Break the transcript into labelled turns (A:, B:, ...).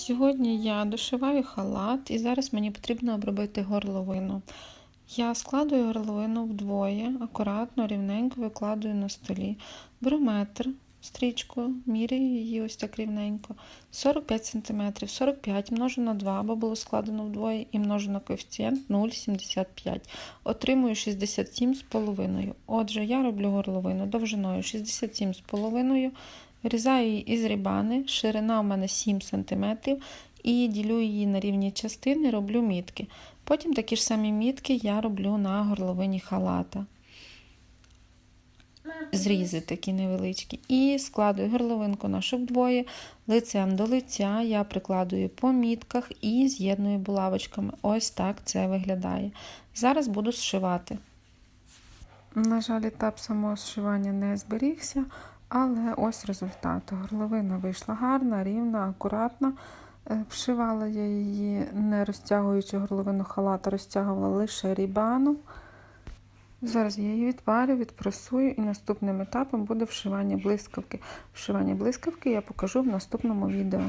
A: Сьогодні я дошиваю халат і зараз мені потрібно обробити горловину. Я складую горловину вдвоє, акуратно, рівненько викладую на столі. Беру метр, стрічку, міряю її ось так рівненько. 45 см, 45 множу на 2, бо було складено вдвоє, і множу на коефіцієнт 0,75. Отримую 67,5. Отже, я роблю горловину довжиною 67,5 Вирізаю її із рібани, ширина у мене 7 см і ділю її на рівні частини, роблю мітки. Потім такі ж самі мітки я роблю на горловині халата. Зрізи такі невеличкі. І складую горловинку нашу вдвоє, лицем до лиця я прикладую по мітках і з'єдную булавочками. Ось так це виглядає. Зараз буду зшивати. На жаль, етап самого зшивання не зберігся. Але ось результат. Горловина вийшла гарна, рівна, акуратна. Е, Вшивала я її, не розтягуючи горловину халата, розтягувала лише рібаном. Зараз я її відварю, відпресую і наступним етапом буде вшивання блискавки. Вшивання блискавки я покажу в наступному відео.